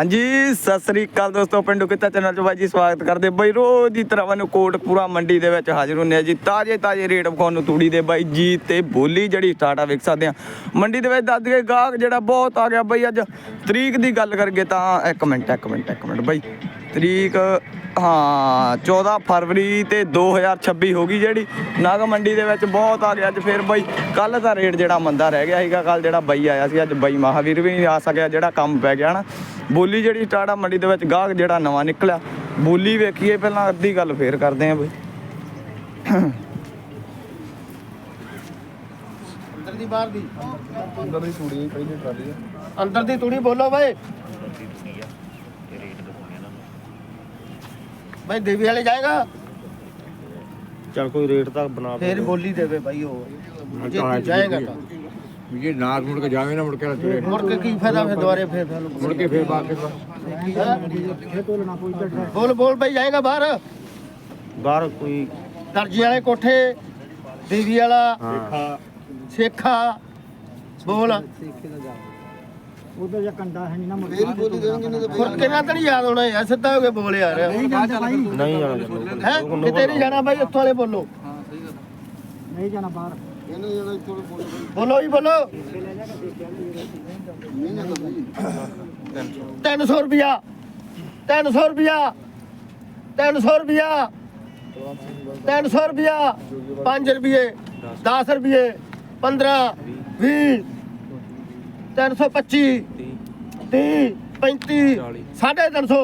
ਹਾਂਜੀ, ਸਤਿ ਸ੍ਰੀ ਅਕਾਲ ਦੋਸਤੋ, ਪਿੰਡੂ ਕਿੱਤਾ ਚੈਨਲ 'ਚ ਬਾਈ ਜੀ ਸਵਾਗਤ ਕਰਦੇ ਬਈ ਰੋਜ਼ ਦੀ ਤਰ੍ਹਾਂ ਮੈਨੂੰ ਕੋਟਪੂਰਾ ਮੰਡੀ ਦੇ ਵਿੱਚ ਹਾਜ਼ਰ ਹੁੰਦੇ ਆ ਜੀ। ਤਾਜ਼ੇ ਤਾਜ਼ੇ ਰੇਟ ਵਿਖਾਉਣ ਨੂੰ ਤੂੜੀ ਦੇ ਬਾਈ ਜੀ ਤੇ ਬੋਲੀ ਜਿਹੜੀ ਸਟਾਰਟ ਆ, ਵੇਖ ਸਕਦੇ ਆ ਮੰਡੀ ਦੇ ਵਿੱਚ ਦੱਸ ਦਈਏ, ਗਾਹਕ ਜਿਹੜਾ ਬਹੁਤ ਆ ਗਿਆ ਬਈ ਅੱਜ। ਤਰੀਕ ਦੀ ਗੱਲ ਕਰਗੇ ਤਾਂ, ਇੱਕ ਮਿੰਟ ਇੱਕ ਮਿੰਟ ਇੱਕ ਮਿੰਟ ਬਾਈ। ਤਰੀਕ ਹਾਂ 14 ਫਰਵਰੀ ਤੇ 2026 ਹੋ ਗਈ ਜਿਹੜੀ। ਨਾਗ ਮੰਡੀ ਦੇ ਵਿੱਚ ਬਹੁਤ ਆ ਗਿਆ ਅੱਜ ਫਿਰ ਬਈ। ਕੱਲ ਦਾ ਰੇਟ ਜਿਹੜਾ ਮੰਦਾ ਰਹਿ ਗਿਆ ਸੀਗਾ ਕੱਲ ਜਿਹੜਾ ਬਈ ਆਇਆ ਸੀ ਅੱਜ ਬਈ ਮਹਾਵੀਰ ਵੀ ਨਹੀਂ ਆ ਸਕਿਆ ਜਿਹੜਾ ਕੰਮ ਪੈ ਗਿਆ ਨਾ। ਬੋਲੀ ਜਿਹੜੀ ਸਟਾਰਟ ਆ ਮੰਡੀ ਦੇ ਵਿੱਚ ਗਾਹਕ ਜਿਹੜਾ ਨਵਾਂ ਨਿਕਲਿਆ। ਬੋਲੀ ਵੇਖੀਏ ਪਹਿਲਾਂ ਅੱਧੀ ਗੱਲ ਫੇਰ ਕਰਦੇ ਆਂ ਬਈ। ਅੰਦਰ ਦੀ ਬਾਹਰ ਦੀ। ਅੰਦਰ ਦੀ ਤੂੜੀ ਪਹਿਲੀ ਟਰਾਲੀ। ਆ ਅੰਦਰ ਦੀ ਤੂੜੀ ਬੋਲੋ ਬਾਈ। ਬਾਈ ਦੇਵੀ ਵਾਲੇ ਜਾਏਗਾ? ਚਲ ਕੋਈ ਰੇਟ ਤਾਂ ਬਣਾ ਫੇਰ ਬੋਲੀ ਦੇਵੇ ਬਾਈ ਉਹ। ਜੇ ਤੂੰ ਜਾਏਗਾ ਤਾਂ। ਵੀ ਜੇ ਮੁੜ ਕੇ ਜਾਵੇ ਨਾ ਮੁੜ ਕੇ ਰਸਤੇ ਮੁੜ ਕੇ ਕੀ ਫਾਇਦਾ ਫਿਰ ਦੁਬਾਰੇ ਫੇਰ ਮੁੜ ਕੇ ਫੇਰ ਬਾਅਦ ਬੋਲ ਬੋਲ ਬਾਈ ਜਾਏਗਾ ਬਾਹਰ? ਬਾਹਰ ਕੋਈ ਦਰਜੀ ਵਾਲੇ ਕੋਠੇ ਦੇਵੀ ਵਾਲਾ ਸੇਖਾ ਬੋਲ। ਉਧਰ ਜਾਂ ਕੰਡਾ ਹੈ ਨਹੀਂ ਨਾ ਮੁੜ ਫੁਰਕੇ ਨਾਲ ਤਾਂ ਨਹੀਂ ਯਾਦ ਹੋਣਾ ਯਾਰ ਸਿੱਧਾ ਹੋ ਕੇ ਬੋਲ ਯਾਰ। ਨਹੀਂ ਜਾਂਦੇ ਭਾਈ ਨਹੀਂ ਜਾਣਾ ਹੈ? ਕਿਤੇ ਨਹੀਂ ਜਾਣਾ ਬਾਈ? ਉੱਥੋਂ ਵਾਲੇ ਬੋਲੋ। ਨਹੀਂ ਜਾਣਾ ਬਾਹਰ। ਬੋਲੋ। ਜੀ ਬੋਲੋ। 300 ਰੁਪਿਆ 300 ਰੁਪਿਆ 300 ਰੁਪਿਆ 300 ਰੁਪਿਆ 5 ਰੁਪਏ। 10 ਰੁਪਏ। 15 20 325 30 35 ਸਾਢੇ 300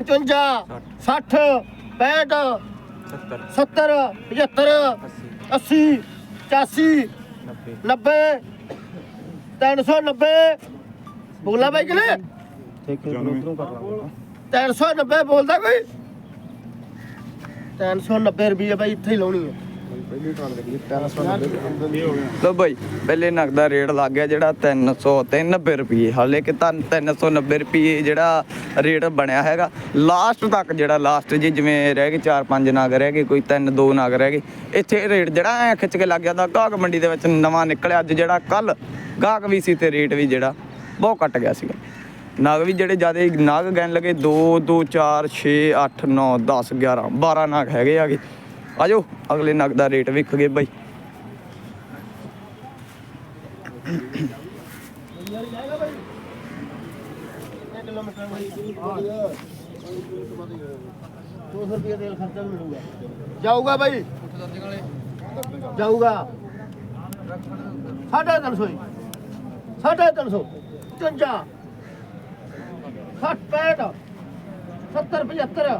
55 60 65 70 75 80 85 90 390 ਬੋਲਾ ਬਾਈ ਕਿਨੇ 390 ਬੋਲਦਾ ਕੋਈ? 390 ਰੁਪਏ ਬਾਈ ਇੱਥੇ ਹੀ ਲਾਉਣੀ ਹੈ। ਪਹਿਲੀ ਟਰਾਲੀ 390 ਲੋ ਬਈ, ਪਹਿਲੇ ਨਗਦਾ ਰੇਟ ਲੱਗ ਗਿਆ ਜਿਹੜਾ 390 ਰੁਪਏ ਹਾਲੇ ਕਿ ਤਾਂ 390 ਰੁਪਏ ਜਿਹੜਾ ਰੇਟ ਬਣਿਆ ਹੈਗਾ। ਲਾਸਟ ਤੱਕ ਜਿਹੜਾ ਲਾਸਟ ਜੀ, ਜਿਵੇਂ ਰਹਿ ਗਏ 4-5 ਨਗ ਰਹਿ ਗਏ, ਕੋਈ 3-2 ਨਗ ਰਹਿ ਗਏ। ਇੱਥੇ ਰੇਟ ਜਿਹੜਾ ਐ ਖਿੱਚ ਕੇ ਲੱਗ ਜਾਂਦਾ, ਗਾਹਕ ਮੰਡੀ ਦੇ ਵਿੱਚ ਨਵਾਂ ਨਿਕਲਿਆ ਅੱਜ ਜਿਹੜਾ ਕੱਲ ਗਾਹਕ ਵੀ ਸੀ ਤੇ ਰੇਟ ਵੀ ਜਿਹੜਾ ਬਹੁਤ ਘਟ ਗਿਆ ਸੀਗਾ। ਨਗ ਵੀ ਜਿਹੜੇ ਜ਼ਿਆਦਾ ਨਗ ਗੈਨ ਲਗੇ 2 2 4 6 8 9 10 11 12 ਨਗ ਹੈਗੇ ਆਗੇ। ਆਜੋ, ਅਗਲੇ ਨਗ ਦਾ ਰੇਟ ਵੇਖਗੇ ਬਾਈ। ਜਾਊਗਾ ਬਾਈ। ਜਾਊਗਾ। ਸਾਢੇ ਤਿੰਨ ਸੌ ਜੀ। ਸਾਢੇ ਤਿੰਨ ਸੌ। 55 60 65 70 75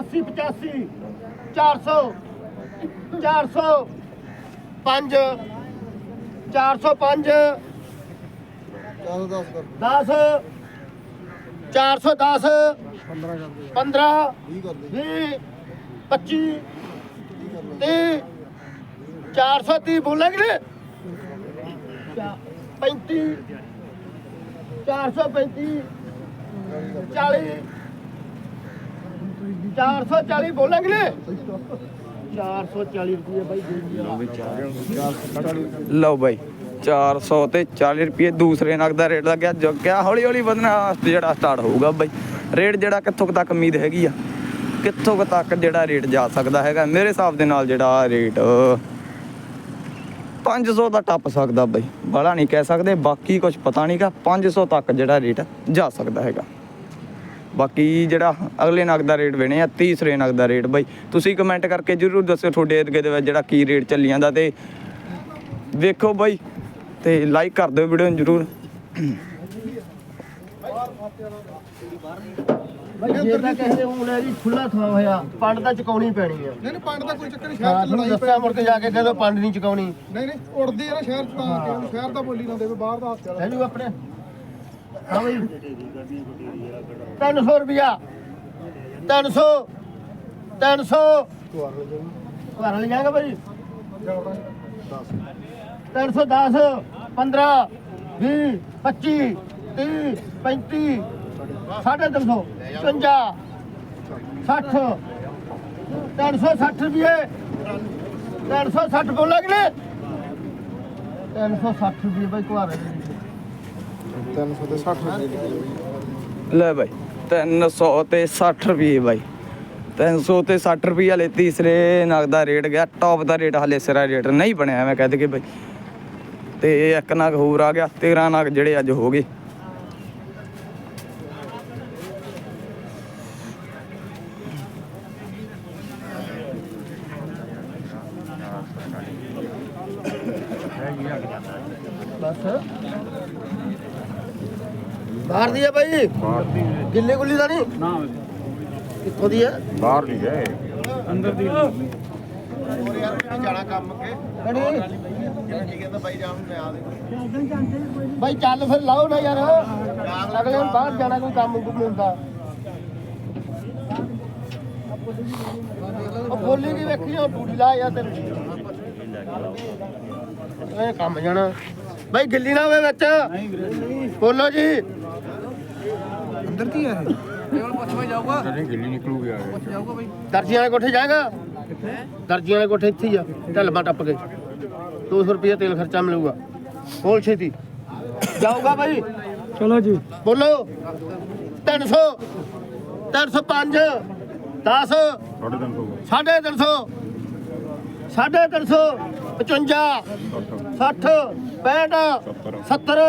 80 85 400 400 5 405 10 410 15 20 25 30 430 ਬੋਲਾਂਗੇ ਨੇ 35 435 40 440 ਬੋਲਾਂਗੇ ਨੇ 440 ਰੁਪਏ ਬਾਈ ਲਓ ਬਾਈ 400 ਤੇ 40 ਰੁਪਏ ਦੂਸਰੇ ਨਗ ਦਾ ਰੇਟ ਲੱਗਿਆ। ਜੋ ਕਿਆ ਹੌਲੀ ਹੌਲੀ ਵਧਣਾ ਜਿਹੜਾ ਸਟਾਰਟ ਹੋਊਗਾ ਬਾਈ। ਰੇਟ ਜਿਹੜਾ ਕਿੱਥੋਂ ਤੱਕ ਉਮੀਦ ਹੈਗੀ ਆ? ਕਿੱਥੋਂ ਕੁ ਤੱਕ ਜਿਹੜਾ ਰੇਟ ਜਾ ਸਕਦਾ ਹੈਗਾ? ਮੇਰੇ ਹਿਸਾਬ ਦੇ ਨਾਲ ਜਿਹੜਾ ਰੇਟ 500 ਦਾ ਟੱਪ ਸਕਦਾ ਬਾਈ। ਬਾਲਾ ਨਹੀਂ ਕਹਿ ਸਕਦੇ, ਬਾਕੀ ਕੁਝ ਪਤਾ ਨਹੀਂਗਾ 500 ਤੱਕ ਜਿਹੜਾ ਰੇਟ ਜਾ ਸਕਦਾ ਹੈਗਾ। ਬਾਕੀ ਜਿਹੜਾ ਅਗਲੇ ਨਗ ਦਾ ਰੇਟ ਵੇਣੇ ਆ ਤੀਸਰੇ ਨਗ ਦਾ ਰੇਟ ਬਾਈ। ਤੁਸੀਂ ਕਮੈਂਟ ਕਰਕੇ ਜਰੂਰ ਦੱਸਿਓ ਤੁਹਾਡੇ ਏਰੀਏ ਦੇ ਵਿੱਚ ਜਿਹੜਾ ਕੀ ਰੇਟ ਚੱਲੀ ਜਾਂਦਾ ਤੇ ਵੇਖੋ ਬਾਈ ਤੇ ਲਾਈਕ ਕਰ ਦਿਓ ਵੀਡੀਓ ਨੂੰ ਜਰੂਰ। ਬਾਈ ਜੇ ਤਾਂ ਕਿਸੇ ਦੇ ਹੁਣ ਹੈ ਜੀ ਖੁੱਲਾ ਥਾਂ ਹੋਇਆ ਪੰਡ ਤਾਂ ਚਕਾਉਣੀ ਪੈਣੀ ਆ। ਨਹੀਂ ਨਹੀਂ ਪੰਡ ਦਾ ਕੋਈ ਚੱਕਰ ਨਹੀਂ ਸ਼ਹਿਰ ਚ ਤੁਹਾਨੂੰ ਲੜਾਈ ਦੱਸਿਆ ਮੁੜ ਕੇ ਜਾ ਕੇ ਕਹਿੰਦੇ ਪੰਡ ਨਹੀਂ ਚਕਾਉਣੀ। ਨਹੀਂ ਨਹੀਂ ਉੜਦੀ ਆ ਨਾ ਸ਼ਹਿਰ ਚ ਤਾਂ ਸ਼ਹਿਰ ਦਾ ਬੋਲੀ ਨਾ ਦੇਵੇ ਬਾਹਰ ਦਾ ਹੱਥ ਚੱਲ। ਲੈ ਜੂ ਆਪਣੇ। ਹਾਂ ਬਈ 300 ਰੁਪਿਆ 300 300 ਘਰ ਲੈ ਜਾਏਗਾ ਭਾਈ। 310 15 20 25 30 35 ਸਾਢੇ 300 55 60 360 ਰੁਪਏ। 360 ਬੋਲਾਂਗੇ ਨੇ 360 ਰੁਪਏ ਭਾਈ ਕੁਆਰੇ 360 ਰੁਪਏ ਲੈ ਬਾਈ 300 ਤੇ 60 ਰੁਪਏ ਬਾਈ। 300 ਤੇ 60 ਰੁਪਏ ਹਲੇ ਤੀਸਰੇ ਨਗ ਦਾ ਰੇਟ ਗਿਆ ਟੌਪ ਦਾ ਰੇਟ ਹਲੇ ਸਿਰਾ ਰੇਟ ਨਹੀਂ ਬਣਿਆ ਮੈਂ ਕਹਿ ਦਗੇ ਬਾਈ। ਤੇ ਇੱਕ ਨਗ ਹੋਰ ਆ ਗਿਆ 13 ਨਗ ਜਿਹੜੇ ਅੱਜ ਹੋ ਗਏ। ਬਸ ਬਾਹਰ ਦੀ ਹੈ ਬਾਈ ਗਿੱਲੀ ਗੁੱਲੀ ਦਾ ਨਹੀਂ? ਨਾ। ਕਿੱਥੋਂ ਦੀ ਹੈ ਬਾਹਰ ਨਹੀਂ ਗਏ ਜਾਣਾ ਕੰਮ ਕੇ ਕਣੀ ਕਹਿੰਦਾ ਬਾਈ ਜਾਣ ਮੈਂ ਆ ਦੇ ਬਾਈ ਚੱਲ ਫਿਰ ਲਾਓ ਨਾ ਯਾਰ। ਅਗਲੇ ਨੂੰ ਬਾਹਰ ਜਾਣਾ ਕੋਈ ਕੰਮ ਕੁਮ ਹੁੰਦਾ। ਉਹ ਬੋਲੀ ਦੀ ਵੇਖੀ ਉਹ ਟੂਟੀ ਲਾ ਯਾਰ ਤੈਨੂੰ ਇਹ ਕੰਮ ਜਾਣਾ। ਬਾਈ ਗਿੱਲੀ ਨਾ ਹੋਵੇ ਵਿੱਚ। ਬੋਲੋ ਜੀ। ਅੰਦਰ ਕੀ ਹੈ ਨਹੀਂ ਗਿੱਲੀ ਨਿਕਲੂਗੀ ਆ ਦਰਜੀਆਂ ਵਾਲੇ ਕੋਠੇ ਜਾਏਗਾ? ਦਰਜੀਆਂ ਵਾਲੇ ਕੋਠੇ ਇੱਥੇ ਹੀ ਆ ਢਲਮਾ ਟੱਪ ਕੇ। 200 ਰੁਪਏ ਤੇਲ ਖਰਚਾ ਮਿਲੂਗਾ। ਬੋਲ ਛੇਤੀ। ਜਾਊਗਾ ਬਾਈ? ਚਲੋ ਜੀ। ਬੋਲੋ। 300 305 10 ਸਾਡੇ ਦਿਨ ਤੋਂ 350 350 55 60 65 70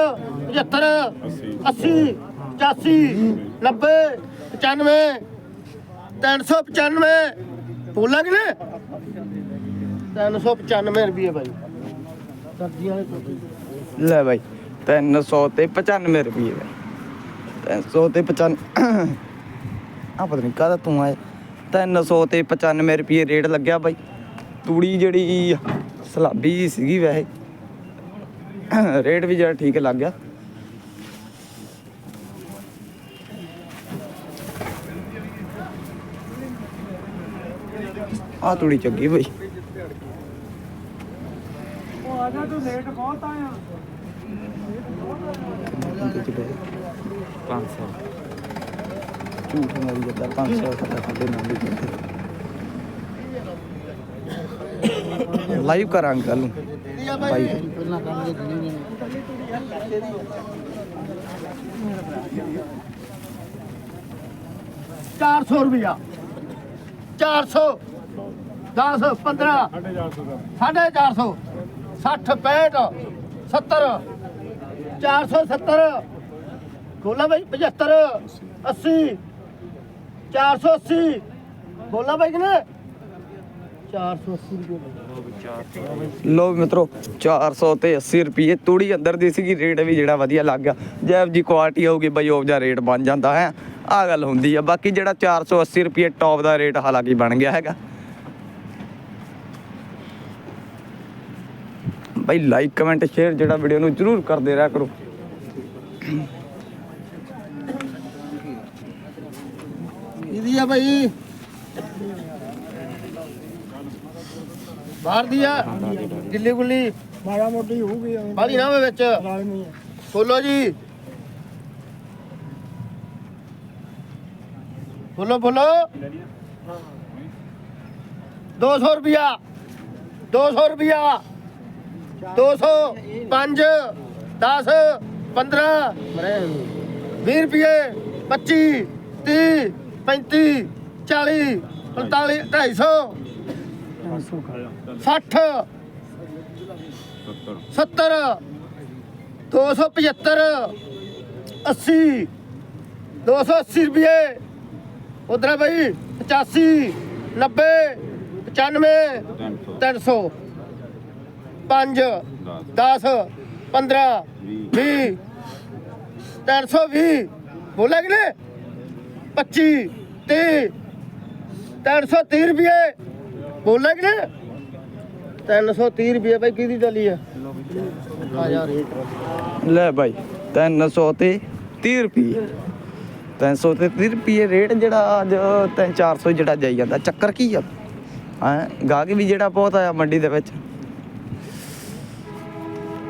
75 80 85 90 95 395 ਬੋਲਾਂ ਕਿ ਨੇ? 395 ਰੁਪਏ ਭਾਈ ਸਬਜ਼ੀਆਂ ਵਾਲੇ ਲੈ ਬਾਈ 300 ਤੇ 95 ਰੁਪਏ ਬਾਈ। 300 ਤੇ 95 ਆ ਪਤਾ ਨਹੀਂ ਕਾਹਦਾ ਤੂੰ ਆਏ 300 ਤੇ 95 ਰੁਪਏ ਰੇਟ ਲੱਗਿਆ ਬਾਈ। ਤੂੜੀ ਜਿਹੜੀ ਸਲਾਬੀ ਸੀਗੀ ਵੈਸੇ। ਰੇਟ ਵੀ ਜਿਹੜਾ ਠੀਕ ਲੱਗ ਗਿਆ। ਆ ਤੂੜੀ ਚੱਗੀ ਬਾਈ। ਉਹ ਆ ਜਾ ਤੂੰ ਲੇਟ ਬਹੁਤ ਆਇਆ 500 ਝੂਠ ਮਾਰੀ ਜਾਂਦਾ 500 ਸਾਡਾ ਸਾਡੇ ਨਾਲ ਵੀ ਲਾਈਵ ਕਰਾਂਗੇ ਕੱਲ ਨੂੰ। ਭਾਈ ਚਾਰ ਸੌ ਰੁਪਇਆ। 400 10 15 ਸਾਢੇ 400 60 65 70 470 ਬੋਲਾ ਭਾਈ 75 80 480 ਬੋਲਾ ਭਾਈ ਕਿਨੇ? 480 ਰੁਪਏ ਲੋ ਮਿੱਤਰੋ 400 ਤੇ 80 ਰੁਪਏ ਤੂੜੀ ਅੰਦਰ ਦੀ ਸੀਗੀ, ਰੇਟ ਵੀ ਜਿਹੜਾ ਵਧੀਆ ਲੱਗ ਗਿਆ। ਜੈਬ ਜੀ ਕੁਆਲਿਟੀ ਹੋਊਗੀ ਬਈ, ਉਹ ਜਿਹਾ ਰੇਟ ਬਣ ਜਾਂਦਾ ਹੈ। ਆ ਗੱਲ ਹੁੰਦੀ ਆ, ਬਾਕੀ ਜਿਹੜਾ 480 ਰੁਪਏ ਟੌਪ ਦਾ ਰੇਟ ਹਾਲਾਂਕਿ ਬਣ ਗਿਆ ਹੈਗਾ। ਬਈ ਲਾਈਕ ਕਮੈਂਟ ਸ਼ੇਅਰ ਜਿਹੜਾ ਵੀਡੀਓ ਨੂੰ ਜਰੂਰ ਕਰਦੇ ਰਿਹਾ ਕਰੋ। ਇਹਦੀ ਆ ਭਾਈ ਬਾਹਰ ਦੀ ਆ। ਗਿੱਲੀ ਗੁੱਲੀ। ਮਾੜਾ ਮੋਟੀ ਹੋਊਗੀ ਐਵੇਂ। ਬਾਹਰੀ ਨਾ ਹੋਵੇ ਵਿੱਚ। ਨਾਲ ਨਹੀਂ ਹੈ ਬੋਲੋ ਜੀ। ਬੋਲੋ ਬੋਲੋ 200 ਰੁਪਿਆ 200 ਰੁਪਿਆ 200 5 10 15 20 ਰੁਪਏ 25 30 35 40 45 250 60 70 275 80 280 ਰੁਪਏ। ਉਧਰ ਭਾਈ 85 90 95 300 5 10 15 20 320 ਬੋਲਾ ਕਿ ਨੇ 25 30 330 ਰੁਪਏ। ਬੋਲਾ ਕਿ 330 ਰੁਪਏ ਭਾਈ ਕਿਹਦੀ ਚੱਲੀ ਆ? ਆ ਜਾ ਰੇਟ। ਲੈ ਬਾਈ 300 ਤੇ 30 ਰੁਪਏ। 300 ਤੇ 30 ਰੁਪਏ ਰੇਟ ਜਿਹੜਾ ਅੱਜ 3 400 ਜਿਹੜਾ ਜਾਈ ਜਾਂਦਾ। ਚੱਕਰ ਕੀ ਆ? ਹੈ, ਗਾਹਕ ਵੀ ਜਿਹੜਾ ਬਹੁਤ ਆਇਆ ਮੰਡੀ ਦੇ ਵਿੱਚ।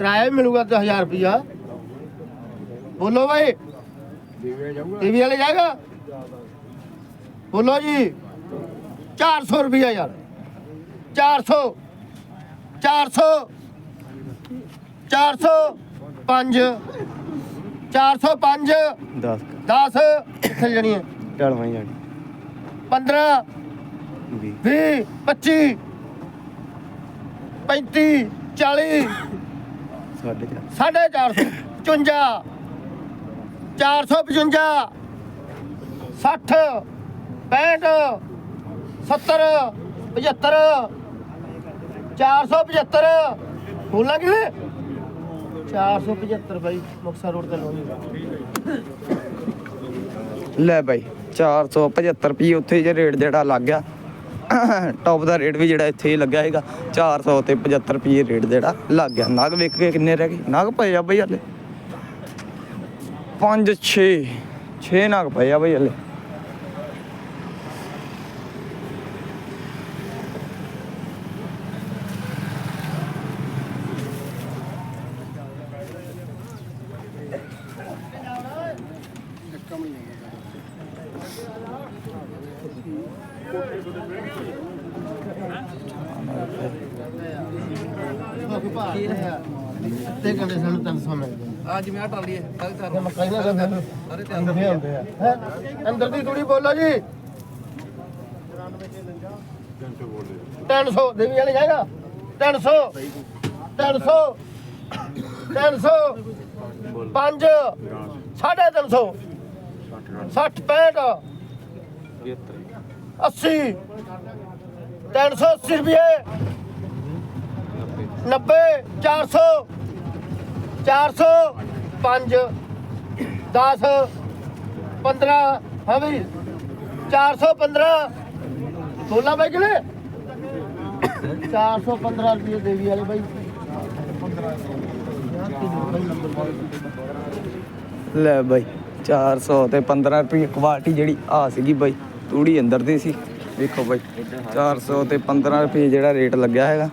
ਕਿਰਾਇਆ ਵੀ ਮਿਲੂਗਾ ਤੇ 1000 ਰੁਪਿਆ ਬੋਲੋ ਭਾਈ ਟੀਵੀ ਵਾਲੇ ਜਾਏਗਾ? ਬੋਲੋ ਜੀ। 400 ਰੁਪਿਆ ਯਾਰ। 400 400 405 405 10 10 ਕਿੱਥੇ ਜਣੀ ਹੈ? ਢਲ ਹੋਈ ਜਾਣੀ। 15 20 25 35 40 ਸਾਡੇ ਚਾਰ ਸਾਢੇ ਚਾਰ ਸੌ 55 455 60 65 70 75 475 ਬੋਲਾਂ ਕਿਵੇਂ? 475 ਬਾਈ ਮੁਕਸਰ ਰੋਡ ਤੇ ਲਾਉਣੀ ਲੈ ਬਾਈ 475 ਰੁਪਏ ਉੱਥੇ ਜੇ ਰੇਟ ਜਿਹੜਾ ਲੱਗ ਗਿਆ। ਟੌਪ ਦਾ ਰੇਟ ਵੀ ਜਿਹੜਾ ਇੱਥੇ ਹੀ ਲੱਗਿਆ ਹੈਗਾ 400 ਤੇ 75 ਰੁਪਏ ਰੇਟ ਜਿਹੜਾ ਲੱਗ ਗਿਆ। ਨਗ ਵੇਖ ਕੇ ਕਿੰਨੇ ਰਹਿ ਗਏ? ਨਗ ਪਏ ਆ ਬਈ ਹਲੇ। 5 6 6 ਨਗ ਪਏ ਆ ਬਈ ਹਲੇ। ਮਿਲਦੇ ਅੱਜ ਮੈਂ ਟਾਲੀ ਹੈ ਸਾਰੇ ਚਾਰ ਆ ਮਕਾਈ ਨਾ ਕਰਦੇ ਸਾਰੇ ਅੰਦਰ ਹੁੰਦੇ ਆ। ਹੈਂ? ਅੰਦਰ ਦੀ ਥੋੜੀ ਬੋਲੋ ਜੀ। 300 ਦੇਵੀ ਵਾਲੇ ਜਾਏਗਾ 300 300 300 5 350 60 65 80 380 ਰੁਪਏ। 90 400 400 5 10 15 ਹਾਂ ਵੀ 415 ਬੋਲਾ ਬਾਈ ਕਿਲੇ 415 ਰੁਪਏ ਦੇਵੀ ਵਾਲੇ ਬਾਈ। 15 ਲੈ ਬਾਈ 400 ਤੇ 15 ਰੁਪਏ ਕੁਆਲਿਟੀ ਜਿਹੜੀ ਆ ਸੀਗੀ ਬਾਈ, ਤੂੜੀ ਅੰਦਰ ਦੀ ਸੀ। ਵੇਖੋ ਬਾਈ 400 ਤੇ 15 ਰੁਪਏ ਜਿਹੜਾ ਰੇਟ ਲੱਗਿਆ ਹੈਗਾ।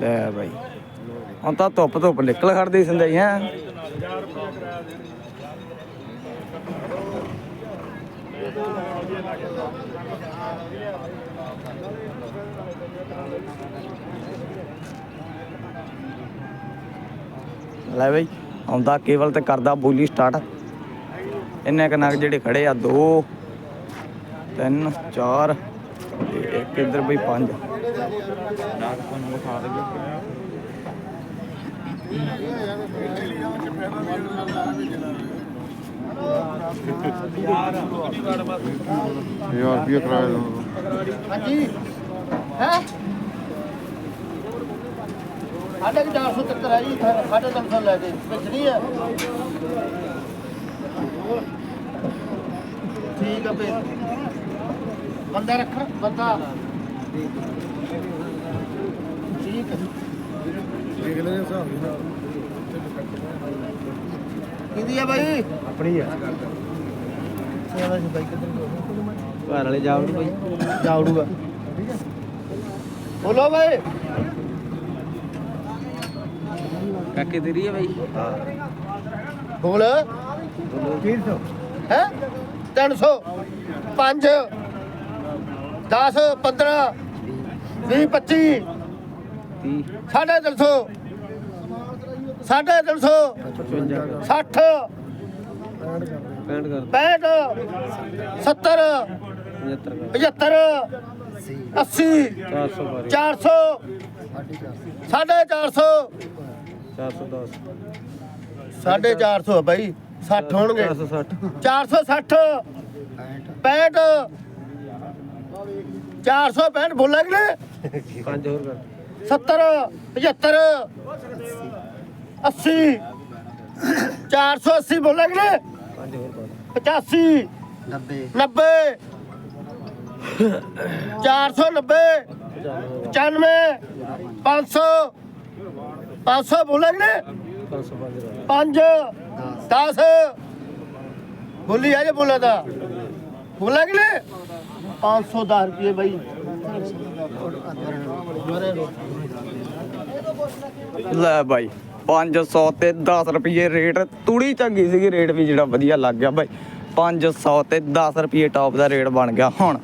ਲੈ ਬਾਈ। ਹੁਣ ਤਾਂ ਧੁੱਪ ਧੁੱਪ ਨਿਕਲ ਖੜਦੀ ਸੰਦਈ ਹੈ ਲੈ ਬਈ, ਆਉਂਦਾ ਕੇਵਲ ਤੇ ਕਰਦਾ ਬੋਲੀ ਸਟਾਰਟ ਇੰਨੇ ਕੁ ਜਿਹੜੇ ਖੜੇ ਆ 2 3 4 ਤੇ ਇੱਕ ਇੱਧਰ ਬਈ 5 ਨਗ ਤੁਹਾਨੂੰ ਵਿਖਾ ਦੇਗੇ ਹਜ਼ਾਰ ਰੁਪਏ ਕਿਰਾਇਆ ਹਾਂਜੀ। ਹੈ? ਸਾਢੇ ਕੁ ਚਾਰ ਸੌ ਤੱਕ ਹੈ ਜੀ ਸਾਢੇ ਤਿੰਨ ਸੌ ਲੈ ਕੇ ਪਿਛੜੀ ਹੈ ਠੀਕ ਆ ਫੇ ਬੰਦਾ ਰੱਖ ਬੰਦਾ। ਠੀਕ ਹੈ ਦੇਖ ਲੈਣੇ ਹਿਸਾਬ ਨਾਲ। ਕਿਹਦੀ ਹੈ ਬਾਈ? ਆਪਣੀ ਆ। ਸੇਵਾ ਜੀ ਬਾਈ ਕਿੱਧਰ ਘਰ ਵਾਲੇ ਜਾਵੜ ਬਈ। ਜਾਉੜੂਗਾ ਬੋਲੋ ਬਾਈ। ਕਾਕੇ ਤੇਰੀ ਆ ਬਈ? ਬੋਲ। 300 ਹੈ 300 5 10 15 20 25 30 ਸਾਢੇ 300 ਸਾਢੇ 300 60 65 65 70 75 80 400 ਸਾਢੇ 400 410 ਸਾਢੇ 400 ਬਾਈ। 60 ਹੋਣਗੇ। 460 65 465 ਬੋਲਾਂ ਕਿ ਨਹੀਂ ਪੰਜ ਹੋਰ ਕਰ। 70 75 80 480 ਬੋਲਾਂ ਕਿ ਨਹੀਂ? ਪੰਜ ਹੋਰ ਕਰ 85 90 90 490 95 500 500 ਬੋਲਾਂ ਕਿ ਨਹੀਂ? 5 10 ਬੋਲੀ ਆ ਜੇ ਬੋਲਾ ਤਾਂ। ਬੋਲਾ ਕਿ ਨਹੀਂ? 510 ਰੁਪਏ ਬਾਈ। ਲੈ ਬਾਈ 500 ਤੇ 10 ਰੁਪਏ ਰੇਟ, ਤੂੜੀ ਚੰਗੀ ਸੀਗੀ, ਰੇਟ ਵੀ ਜਿਹੜਾ ਵਧੀਆ ਲੱਗ ਗਿਆ ਬਾਈ। 500 ਤੇ 10 ਰੁਪਏ ਟੌਪ ਦਾ ਰੇਟ ਬਣ ਗਿਆ ਹੁਣ।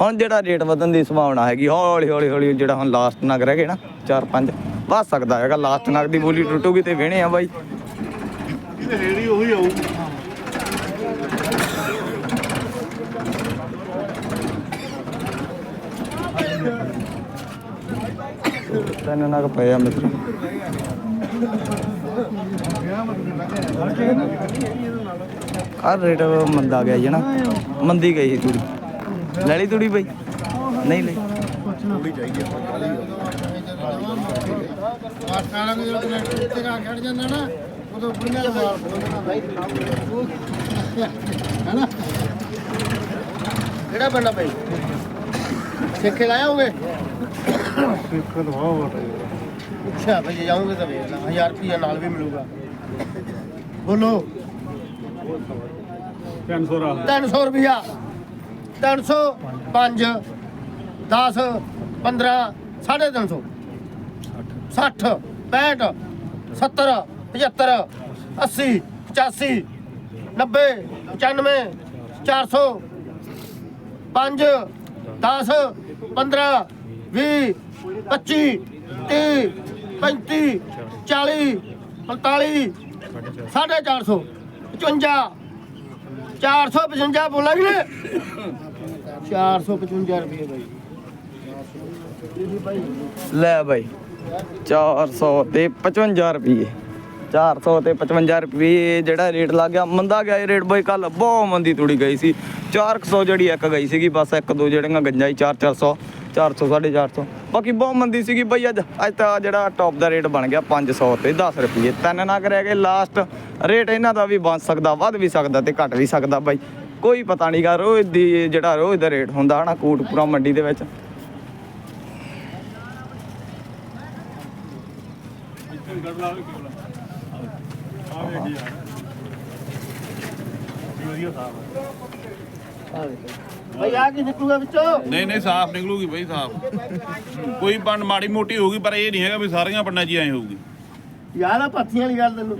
ਹੁਣ ਜਿਹੜਾ ਰੇਟ ਵਧਣ ਦੀ ਸੰਭਾਵਨਾ ਹੈਗੀ, ਹੌਲੀ ਹੌਲੀ ਹੌਲੀ ਜਿਹੜਾ ਹੁਣ ਲਾਸਟ ਨਗ ਰਹਿ ਗਏ ਨਾ 4 5 ਵੱਧ ਸਕਦਾ ਹੈਗਾ। ਲਾਸਟ ਨਗ ਦੀ ਬੋਲੀ ਟੁੱਟੂਗੀ ਤੇ ਵੇਣੇ ਆ ਬਾਈ। ਰੇੜੀ ਉਹੀ ਆਊ। ਤਿੰਨ ਨਗ ਪਏ ਆ ਮਿੱਤਰ। ਆ ਰੇਟ ਮੰਦਾ ਗਿਆ ਜੀ ਨਾ? ਮੰਦੀ ਗਈ ਸੀ ਤੂੜੀ। ਲੈ ਲਈ ਤੂੜੀ ਬਾਈ? ਨਹੀਂ ਲਈ। ਆਟਾਲਾ ਨੂੰ ਜਦੋਂ ਟਰੈਕਟਰ ਤੇ ਖੜ ਜਾਂਦਾ ਨਾ ਉਦੋਂ ਬੁੜੀਆਂ ਦਾ ਮਾਲ ਹੈਨਾ ਕਿਹੜਾ ਬੰਦਾ ਆ ਬਾਈ, ਸਿੱਖੇ ਲਾਇਆ ਹੋਗੇ ਸਿੱਖ ਦਵਾ ਬਟੇ ਅੱਛਾ ਭਾਈ ਜੇ ਜਾਓਗੇ ਤਾਂ ਵੇਖ ਲਾ 1000 ਰੁਪਇਆ ਨਾਲ ਵੀ ਮਿਲੂਗਾ। ਬੋਲੋ। 300 ਰਾ 300 ਰੁਪਇਆ 300 5 10 15 350 60 65 70 75 80 85 90 95 400 5 10 15 20 25 30 35 40 45 450 55 455 ਬੋਲਾਂਗੇ 455 ਰੁਪਏ ਬਾਈ। ਲੈ ਬਾਈ 400 ਤੇ 55 ਰੁਪਏ 400 ਤੇ 55 ਰੁਪਏ ਜਿਹੜਾ ਰੇਟ ਲੱਗ ਗਿਆ, ਮੰਦਾ ਗਿਆ ਇਹ ਰੇਟ ਬਾਈ ਕੱਲ ਬਹੁਤ ਮੰਦੀ ਤੁੜੀ ਗਈ ਸੀ। 400 ਜਿਹੜੀ ਇੱਕ ਗਈ ਸੀਗੀ, ਬਸ ਇੱਕ ਦੋ ਜਿਹੜੀਆਂ ਗੰਜਾਂ ਸੀ 4 400 400 450 ਬਾਕੀ ਬਹੁਤ ਮੰਦੀ ਸੀਗੀ ਬਈ ਅੱਜ। ਅੱਜ ਤਾਂ ਜਿਹੜਾ ਟੌਪ ਦਾ ਰੇਟ ਬਣ ਗਿਆ 500 ਤੇ 10 ਰੁਪਏ ਤਿੰਨ ਨਾ ਰਹਿ ਗਏ। ਲਾਸਟ ਰੇਟ ਇਹਨਾਂ ਦਾ ਵੀ ਬਣ ਸਕਦਾ, ਵੱਧ ਵੀ ਸਕਦਾ ਤੇ ਘਟ ਵੀ ਸਕਦਾ ਬਾਈ। ਕੋਈ ਪਤਾ ਨਹੀਂਗਾ ਰੋਜ਼ ਦੀ ਜਿਹੜਾ ਰੋਜ਼ ਦਾ ਰੇਟ ਹੁੰਦਾ ਹਨਾ ਕੋਟਪੁਰਾ ਮੰਡੀ ਦੇ ਵਿੱਚ। ਬਾਈ ਆ ਕੀ ਨਿਕਲੂਗਾ ਵਿੱਚੋਂ? ਨਹੀਂ ਨਹੀਂ ਸਾਫ਼ ਨਿਕਲੂਗੀ ਬਈ ਸਾਫ਼। ਕੋਈ ਪੰਡ ਮਾੜੀ ਮੋਟੀ ਹੋਊਗੀ ਪਰ ਇਹ ਨਹੀਂ ਹੈਗਾ ਵੀ ਸਾਰੀਆਂ ਪੰਡਾਂ ਹੀ ਐਂ ਹੋਊਗੀ। ਯਾਰ ਆ ਪੱਥੀਆਂ ਵਾਲੀ ਗੱਲ ਤੈਨੂੰ।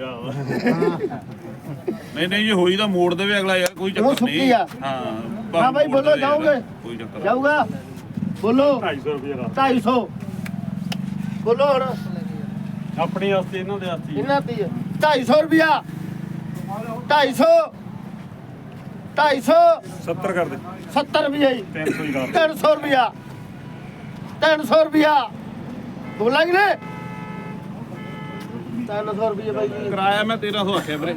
ਨਹੀਂ ਨਹੀਂ ਜੇ ਹੋਈ ਤਾਂ ਮੋੜ ਦੇਵੇ ਅਗਲਾ ਯਾਰ ਕੋਈ ਉਹ ਚੱਕਰ ਸੁੱਕੀ ਨਹੀਂ। ਆ। ਹਾਂ ਹਾਂ ਬਾਈ, ਮੋੜ ਬੋਲੋ, ਜਾਓਗੇ? ਕੋਈ ਚੱਕਰ ਨਹੀਂ। ਜਾਊਗਾ? ਬੋਲੋ। 250 ਰੁਪਏ ਦਾ। 250 ਬੋਲੋ ਹੁਣ। ਆਪਣੇ ਵਾਸਤੇ ਇਹਨਾਂ ਦੇ ਵਾਸਤੇ ਕਿੰਨਾ ਤੀ 250 ਰੁਪਿਆ 250 250 70 ਕਰ ਦੇ। 70 ਰੁਪਏ ਜੀ। 300 ਹੀ ਕਰ 300 ਰੁਪਿਆ 300 ਰੁਪਿਆ ਬੋਲਾਂਗੇ ਨੇ? 300 ਰੁਪਏ ਬਾਈ ਜੀ। ਕਿਰਾਇਆ ਮੈਂ 1300 ਆਖਿਆ ਵੀਰੇ।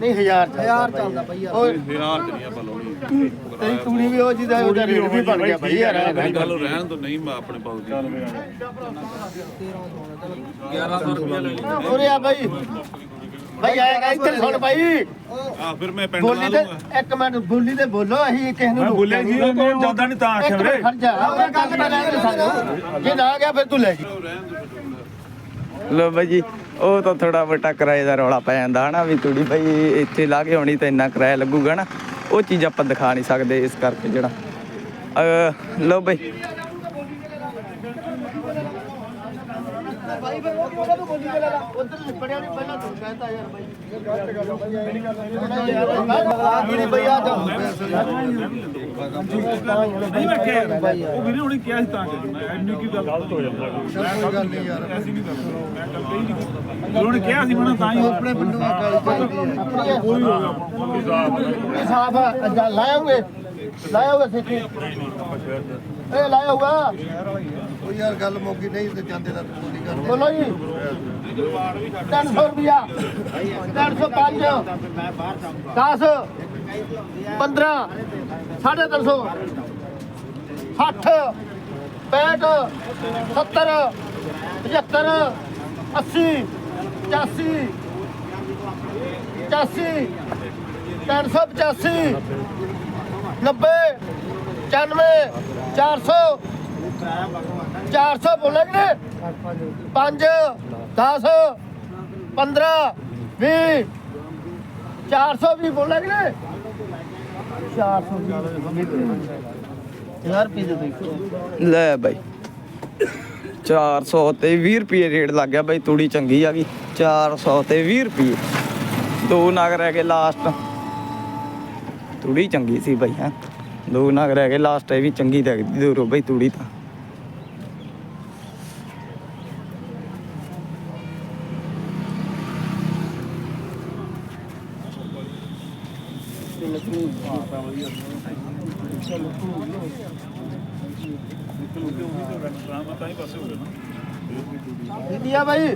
ਨਹੀਂ 1000 1000 ਚੱਲਦਾ ਬਾਈ ਓਏ ਹਜ਼ਾਰ ਤੇ ਨਹੀਂ ਆਪਾਂ ਲਾਉਣੀ। ਤੇਰੀ ਤੂੜੀ ਵੀ ਉਹ ਜਿਹਦਾ ਉਹਦਾ ਰੇਟ ਵੀ ਬਣ ਗਿਆ ਬਾਈ ਯਾਰ ਇਹ ਗੱਲ ਰਹਿਣ ਤੋਂ ਨਹੀਂ ਮੈਂ ਆਪਣੇ ਪਾਉ ਦੀ। ਉਰੇ ਆ ਬਾਈ। ਬਾਈ ਆਏਗਾ ਇੱਧਰ ਸੁਣ ਬਾਈ। ਆ ਫਿਰ ਮੈਂ ਪਿੰਡ ਲਾ ਬੋਲੀ ਤੇ ਇੱਕ ਮਿੰਟ ਬੋਲੀ ਤੇ ਬੋਲੋ ਅਸੀਂ ਕਿਸੇ ਨੂੰ ਬੋਲਿਆ ਜੀ ਉਹ ਜ਼ਿਆਦਾ ਨਹੀਂ ਤਾਂ ਆਖਿਆ ਵੀਰੇ ਜਾ। ਉਹ ਗੱਲ ਤਾਂ ਲੈ ਸਾਨੂੰ। ਜੇ ਨਾ ਗਿਆ ਫਿਰ ਤੂੰ ਲੈ ਜੀ। ਲੋ ਬਾਈ ਜੀ ਉਹ ਤਾਂ ਥੋੜਾ ਵੱਟਾ ਕਿਰਾਏ ਦਾ ਰੌਲਾ ਪੈ ਜਾਂਦਾ ਹਨਾ ਵੀ ਤੂੜੀ ਬਾਈ ਇੱਥੇ ਲਾ ਕੇ ਹੋਣੀ ਤਾਂ ਇੰਨਾ ਕਿਰਾਇਆ ਲੱਗੂਗਾ ਨਾ। ਉਹ ਚੀਜ਼ ਆਪਾਂ ਦਿਖਾ ਨਹੀਂ ਸਕਦੇ ਇਸ ਕਰਕੇ ਜਿਹੜਾ। ਲੋ ਬਾਈ ਬਾਈ ਫਿਰ ਉਹ ਕਿਹੜਾ ਤੂੰ ਬੋਲੀ ਤੇ ਲਾ ਉਧਰ ਲਿਪੜਿਆ ਨਹੀਂ ਪਹਿਲਾਂ ਤੂੰ ਕਹਿੰਦਾ ਯਾਰ ਬਾਈ ਮੇਰੀ ਬਈ ਆ ਜਾ ਨਹੀਂ ਮੈਂ ਉਹ ਵੀਰੇ ਹੁਣੇ ਕਿਹਾ ਸੀ ਤਾਂ ਕਿ ਇੰਨੀ ਕੀ ਗੱਲ ਗਲਤ ਹੋ ਜਾਂਦਾ ਕੋਈ ਗੱਲ ਨਹੀਂ ਯਾਰ ਐਸੀ ਨਹੀਂ ਕਰਦਾ ਮੈਂ ਕੱਲ ਕਹੀ ਨਹੀਂ ਉਹਨੇ ਕਿਹਾ ਸੀ ਮੈਨੂੰ ਤਾਂ ਹੀ ਆਪਣੇ ਪਿੰਡੋਂ ਆ ਚਾਹੀਦੀ ਹੈ ਕੋਈ ਹੋ ਗਿਆ ਸਾਫ਼ ਲਾਇਓਗੇ ਲਾਇਓਗੇ ਸਿੱਖੀ ਇਹ ਲਾਇਓਗਾ ਉਹ ਯਾਰ ਗੱਲ ਮੌਕੀ ਨਹੀਂ ਤੇ ਜਾਂਦੇ ਦਾ ਬੋਲੀ ਕਰਦੇ। ਬੋਲੋ ਜੀ। 300 ਰੁਪਿਆ 305 10 15 350 60 65 70 75 80 85 85 385 90 95 400 400 ਬੋਲਾਂਗੇ 5 10 15 20 400 ਵੀ ਬੋਲਾਂਗੇ 400 ਯਾਰ ਰੁਪਏ ਦੇ ਦੇ ਲੈ ਬਾਈ। 400 ਤੇ 20 ਰੁਪਏ ਰੇਟ ਲੱਗ ਗਿਆ ਬਾਈ, ਤੂੜੀ ਚੰਗੀ ਆ ਗਈ। 400 ਤੇ 20 ਰੁਪਏ। ਦੋ ਨਗ ਰਹਿ ਗਏ ਲਾਸਟ ਤੂੜੀ ਚੰਗੀ ਸੀ ਬਾਈ, ਹੈ। ਦੋ ਨਗ ਰਹਿ ਗਏ ਲਾਸਟ ਇਹ ਵੀ ਚੰਗੀ ਲੱਗਦੀ ਦੂਰੋਂ ਬਾਈ ਤੂੜੀ ਤਾਂ। ਤਾਂ ਹੀ ਪਾਸੇ ਹੋ ਗਿਆ ਨਾ ਦੀਦੀ ਆ ਬਾਈ।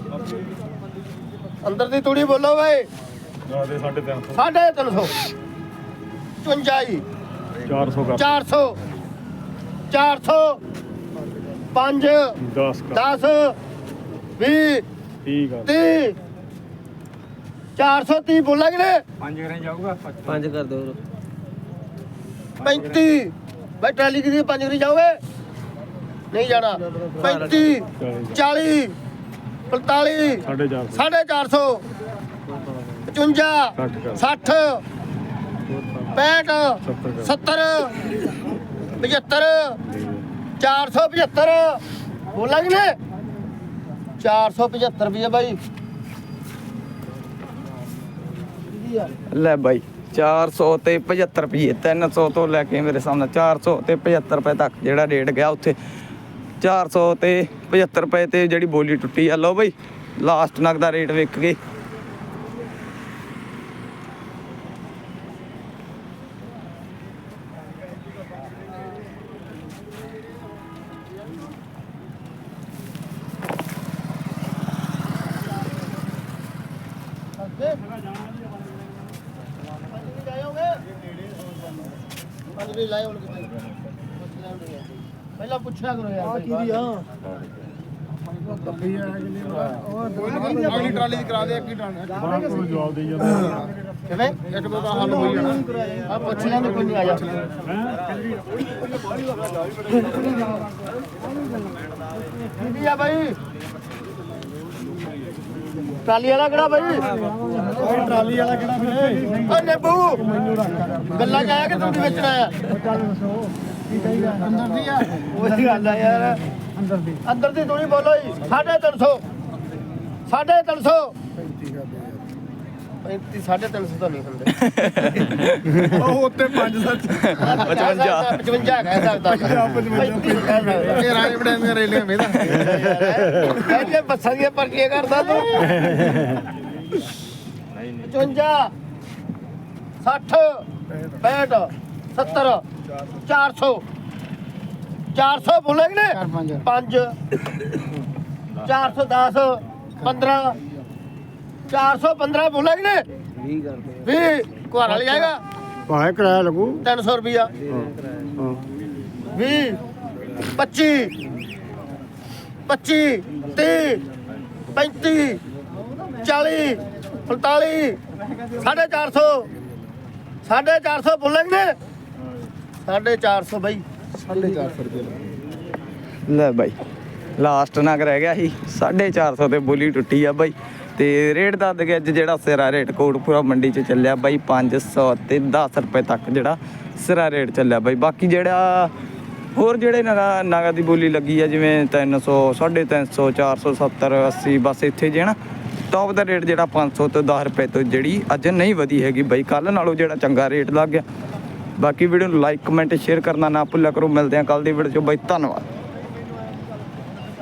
ਅੰਦਰ ਦੀ ਤੂੜੀ ਬੋਲੋ ਬਾਈ। ਦੇ 350 ਸਾਢੇ 300 55 400 ਕਰ। 400 400 5 10 ਕਰ। 10 20 ਠੀਕ ਆ 30 430 ਬੋਲਾਂਗੇ ਨੇ। ਪੰਜ ਕਰ ਦੋ। 35 ਬਾਈ ਟਰਾਲੀ ਕਿਦੀ ਪੰਜ ਕਰੀ ਜਾਓਗੇ? ਨਹੀਂ ਜਾਣਾ। 35 40 45 450 ਸਾਢੇ 400 55 ਘੱਟ ਕਰ। 60 65 70 70 75 475 ਬੋਲਾਂਗੇ ਨੇ 475 ਰੁਪਏ ਬਾਈ। ਲੈ ਬਾਈ। 400 ਤੇ 75 ਰੁਪਏ 300 ਤੋਂ ਲੈ ਕੇ ਮੇਰੇ ਸਾਹਮਣੇ 400 ਤੇ 75 ਰੁਪਏ ਤੱਕ ਜਿਹੜਾ ਰੇਟ ਗਿਆ ਉੱਥੇ। 400 ਤੇ 75 ਰੁਪਏ ਤੇ ਜਿਹੜੀ ਬੋਲੀ ਟੁੱਟੀ ਆ। ਲਓ ਬਈ ਲਾਸਟ ਨਗ ਦਾ ਰੇਟ ਵੇਖ ਕੇ ਪਹਿਲਾਂ ਪੁੱਛਿਆ ਕਰੋ ਯਾਰ ਕਿਹਦੀ ਆ। ਅਗਲੀ ਟਰਾਲੀ ਦੀ ਕਰਾ ਦੇ ਇੱਕ ਹੀ ਟਰਾਲੀ। ਬਾਹਰ ਕੋਲ ਜਵਾਬ ਦੇਈ ਜਾਂਦਾ। ਕਿਵੇਂ? ਇੱਕ ਦੋ ਦਾ ਹੱਲ ਹੋਈ ਜਾਣਾ। ਆ ਪੁੱਛ ਲੈਂਦੇ ਕੋਈ ਨਹੀਂ ਆ ਜਾ। ਕਿਹਦੀ ਆ ਬਾਈ? ਟਰਾਲੀ ਵਾਲਾ ਕਿਹੜਾ ਬਾਈ? ਟਰਾਲੀ ਵਾਲਾ ਕਿਹੜਾ ਵੀਰੇ ਓ ਨੇਬੂ! ਗੱਲਾਂ ਚ ਆਇਆ ਕਿ ਤੂੰ ਵੇਚਣਾ ਆ ਅੰਦਰ ਦੀ ਆ। ਉਹੀ ਗੱਲ ਆ ਯਾਰ। ਅੰਦਰ ਦੀ। ਅੰਦਰ ਦੀ ਥੋੜੀ ਬੋਲੋ ਜੀ। 350 350 35 350 ਤਾਂ ਨਹੀਂ ਹੁੰਦੇ। ਉਹ ਉੱਤੇ 5 ਸੱਚ 55 55 ਕਹਿ ਸਕਦਾ 35 ਕਹਿ ਸਕਦਾ। ਇਹ ਰਾਏ ਬੜੇ ਦੀਆਂ ਰੇਲੀਆਂ ਮੇਦਾ ਕਹਿੰਦੇ ਬੱਸਾਂ ਦੀਆਂ ਪਰਚੀਆਂ ਕਰਦਾ ਤੂੰ। 55 60 65 70 400 400 ਬੋਲੇਗੇ ਨੇ 5 410 15 415 ਬੋਲੇਗੇ ਨੇ 20 ਕਰਦੇ 20 ਘਰ ਵਾਲੀ ਜਾਏਗਾ ਭਾਵੇਂ ਕਿਰਾਇਆ ਲੱਗੂ। 300 ਰੁਪਿਆ 20 25 25 30 35 40 45 450 450 ਬੋਲੇਂਗੇ ਨੇ 450 ਬਾਈ। 450 ਰੁਪਏ ਲੈ ਬਾਈ ਲਾਸਟ ਨਗ ਰਹਿ ਗਿਆ ਸੀ। 450 ਤੇ ਬੋਲੀ ਟੁੱਟੀ ਆ ਬਾਈ। ਤੇ ਰੇਟ ਦੱਸ ਦਗੇ ਅੱਜ ਜਿਹੜਾ ਸਿਰਾ ਰੇਟ ਕੋਟਪੁਰਾ ਮੰਡੀ ਚ ਚੱਲਿਆ ਬਾਈ 500 ਤੇ 10 ਰੁਪਏ ਤੱਕ ਜਿਹੜਾ ਸਿਰਾ ਰੇਟ ਚੱਲਿਆ ਬਾਈ। ਬਾਕੀ ਜਿਹੜਾ ਹੋਰ ਜਿਹੜੇ ਨਗਾ ਨਗਾ ਦੀ ਬੋਲੀ ਲੱਗੀ ਆ ਜਿਵੇਂ 300 350 470 80 ਬਸ ਇੱਥੇ ਜੇ ਨਾ ਟੌਪ ਦਾ ਰੇਟ ਜਿਹੜਾ 500 ਤੋਂ 10 ਰੁਪਏ ਤੋਂ ਜਿਹੜੀ ਅੱਜ ਨਹੀਂ ਵਧੀ ਹੈਗੀ ਬਈ ਕੱਲ ਨਾਲੋਂ ਜਿਹੜਾ ਚੰਗਾ ਰੇਟ ਲੱਗ ਗਿਆ। ਬਾਕੀ ਵੀਡੀਓ ਨੂੰ ਲਾਈਕ ਕਮੈਂਟ ਸ਼ੇਅਰ ਕਰਨਾ ਨਾ ਭੁੱਲਿਆ ਕਰੋ। ਮਿਲਦੇ ਹਾਂ ਕੱਲ ਦੀ ਵੀਡੀਓ 'ਚ। ਬਾਈ, ਧੰਨਵਾਦ।